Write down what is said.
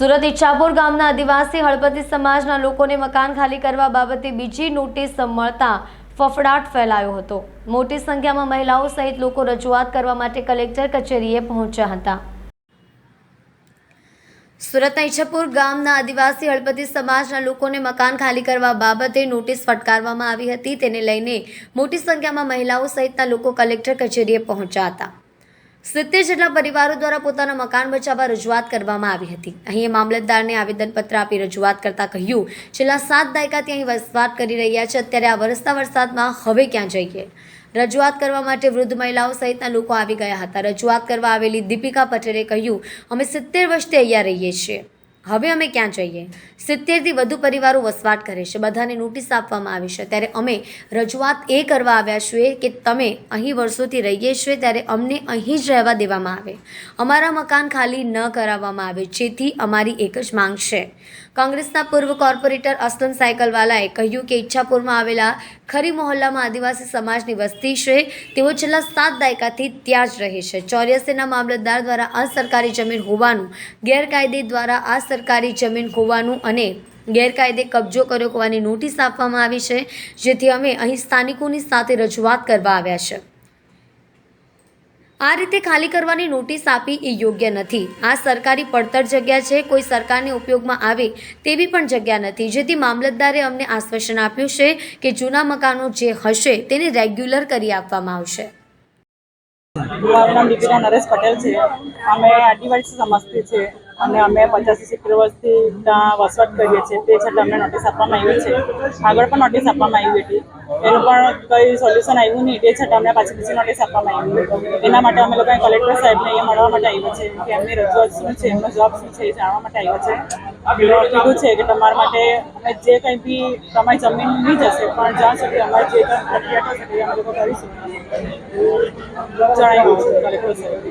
સુરત ઈચ્છાપુર ગામના આદિવાસી હળપતિ સમાજના લોકોને મકાન ખાલી કરવા બાબતે બીજી નોટિસ મળતા ફફડાટ ફેલાયો હતો. મોટી સંખ્યામાં મહિલાઓ સહિત લોકો રજૂઆત કરવા માટે કલેક્ટર કચેરીએ પહોંચ્યા હતા. સુરતના ઈચ્છાપુર ગામના આદિવાસી હળપતિ સમાજના લોકોને મકાન ખાલી કરવા બાબતે નોટિસ ફટકારવામાં આવી હતી. તેને લઈને મોટી સંખ્યામાં મહિલાઓ સહિતના લોકો કલેક્ટર કચેરીએ પહોંચ્યા હતા. સિત્તેર જેટલા પરિવારો દ્વારા પોતાના મકાન બચાવવા રજૂઆત કરવામાં આવી હતી. અહીં મામલતદારને આવેદનપત્ર આપી રજૂઆત કરતા કહ્યું, છેલ્લા સાત દાયકાથી અહીં વસવાટ કરી રહ્યા છે. અત્યારે આ વરસતા વરસાદમાં હવે ક્યાં જઈએ? રજૂઆત કરવા માટે વૃદ્ધ મહિલાઓ સહિતના લોકો આવી ગયા હતા. રજૂઆત કરવા આવેલી દીપિકા પટેલે કહ્યું, અમે સિત્તેર વર્ષથી અહીંયા રહીએ છીએ. હવે અમે ક્યાં જઈએ? સિત્તેરથી વધુ પરિવારો વસવાટ કરે છે. બધાને નોટિસ આપવામાં આવી છે. ત્યારે અમે રજૂઆત એ કરવા આવ્યા છીએ કે તમે અહીં વર્ષોથી રહીએ છીએ ત્યારે અમને અહીં જ રહેવા દેવામાં આવે. અમારા મકાન ખાલી ન કરાવવામાં આવે, જેથી અમારી એક જ માંગ છે. કોંગ્રેસના પૂર્વ કોર્પોરેટર અસલમ સાયકલવાલાએ કહ્યું કે ઈચ્છાપુરમાં આવેલા ખરી મોહલ્લામાં આદિવાસી સમાજની વસ્તી છે. તેઓ છેલ્લા સાત દાયકાથી ત્યાં જ રહે છે. ચોર્યાસીના મામલતદાર દ્વારા આ સરકારી જમીન હોવાનું ગેરકાયદે દ્વારા આ સરકારી જમીન હોવાનું અને ગેરકાયદે કબજો કર્યો હોવાની નોટિસ આપવામાં આવી છે, જેથી અમે અહીં સ્થાનિકોની સાથે રજૂઆત કરવા આવ્યા છે. આ રીતે ખાલી કરવાની નોટિસ આપી એ યોગ્ય નથી. આ સરકારી પડતર જગ્યા છે, કોઈ સરકારને ઉપયોગમાં આવે તેવી પણ જગ્યા નથી. જેથી મામલતદારે અમને આશ્વાસન આપ્યું છે કે જૂના મકાનો જે હશે તેને રેગ્યુલર કરી આપવામાં આવશે. મારું નામ દીપિકા નરેશ પટેલ છે. અમે આદિવાસી સમાજથી છે અને અમે પચાસી સિત્તેર વર્ષથી ત્યાં વસવાટ કરીએ છીએ. તે છતાં અમને નોટિસ આપવામાં આવી છે. આગળ પણ નોટિસ આપવામાં આવી હતી. એનું પણ કંઈ સોલ્યુશન આવ્યું નહીં. તે છતાં અમને પાછી બીજી નોટિસ આપવામાં આવી એના માટે અમે લોકોએ કલેક્ટર સાહેબને અહીંયા મળવા માટે આવ્યા છે કે એમની રજૂઆત શું છે, એમનો જવાબ શું છે એ જાણવા માટે આવ્યા છે. કીધું છે કે તમારા માટે અમે જે કંઈ બી તમારી જમીન નહીં જશે પણ જ્યાં સુધી અમારે જે પ્રક્રિયા થશે અમે લોકો કરીશું. જણાવ્યું છે કલેક્ટર સાહેબે